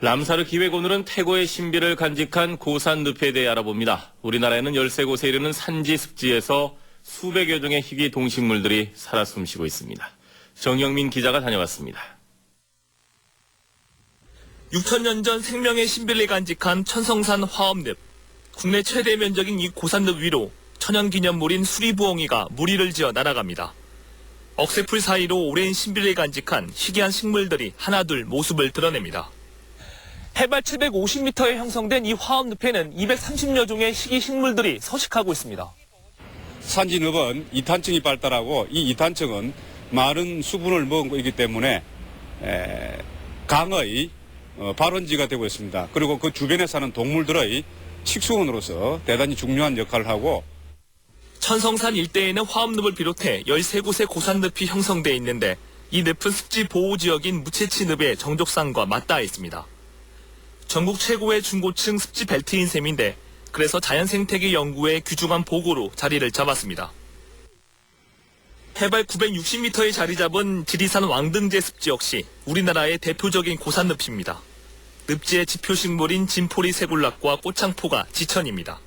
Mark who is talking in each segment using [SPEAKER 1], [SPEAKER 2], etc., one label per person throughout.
[SPEAKER 1] 람사르 기획 오늘은 태고의 신비를 간직한 고산 늪에 대해 알아봅니다. 우리나라에는 13곳에 이르는 산지 습지에서 수백여 종의 희귀 동식물들이 살아 숨쉬고 있습니다. 정영민 기자가 다녀왔습니다.
[SPEAKER 2] 6천년 전 생명의 신비를 간직한 천성산 화엄늪. 국내 최대 면적인 이 고산늪 위로 천연기념물인 수리부엉이가 무리를 지어 날아갑니다. 억새풀 사이로 오랜 신비를 간직한 희귀한 식물들이 하나둘 모습을 드러냅니다. 해발 750m에 형성된 이 화엄늪에는 230여 종의 희귀 식물들이 서식하고 있습니다.
[SPEAKER 3] 산진읍은 이탄층이 발달하고 이 이탄층은 많은 수분을 머금고 있기 때문에 에, 강의 어, 발원지가 되고 있습니다. 그리고 그 주변에 사는 동물들의 식수원으로서 대단히 중요한 역할을 하고
[SPEAKER 2] 천성산 일대에는 화엄늪을 비롯해 13곳의 고산늪이 형성돼 있는데 이 늪은 습지 보호지역인 무채치늪의 정족산과 맞닿아 있습니다. 전국 최고의 중고층 습지 벨트인 셈인데 그래서 자연생태계 연구의 귀중한 보고로 자리를 잡았습니다. 해발 960m에 자리 잡은 지리산 왕등제 습지 역시 우리나라의 대표적인 고산 늪입니다. 늪지의 지표식물인 진포리 새굴락과 꽃창포가 지천입니다.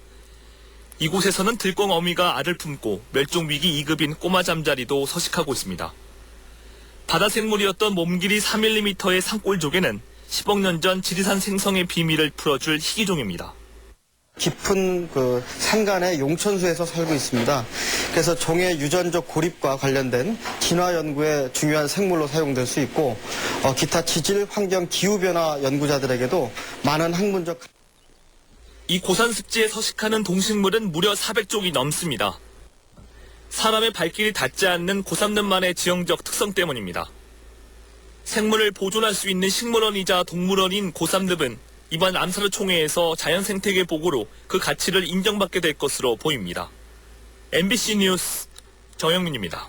[SPEAKER 2] 이곳에서는 들꽁 어미가 알을 품고 멸종위기 2급인 꼬마 잠자리도 서식하고 있습니다. 바다 생물이었던 몸길이 3mm의 산골조개는 10억 년 전 지리산 생성의 비밀을 풀어줄 희귀종입니다.
[SPEAKER 4] 깊은 그 산간의 용천수에서 살고 있습니다. 그래서 종의 유전적 고립과 관련된 진화 연구에 중요한 생물로 사용될 수 있고 어, 기타 지질, 환경, 기후 변화 연구자들에게도 많은 학문적
[SPEAKER 2] 이 고산 습지에 서식하는 동식물은 무려 400종이 넘습니다. 사람의 발길이 닿지 않는 고산늪만의 지형적 특성 때문입니다. 생물을 보존할 수 있는 식물원이자 동물원인 고산늪은 이번 람사르 총회에서 자연생태계 보고로 그 가치를 인정받게 될 것으로 보입니다. MBC 뉴스 정영민입니다.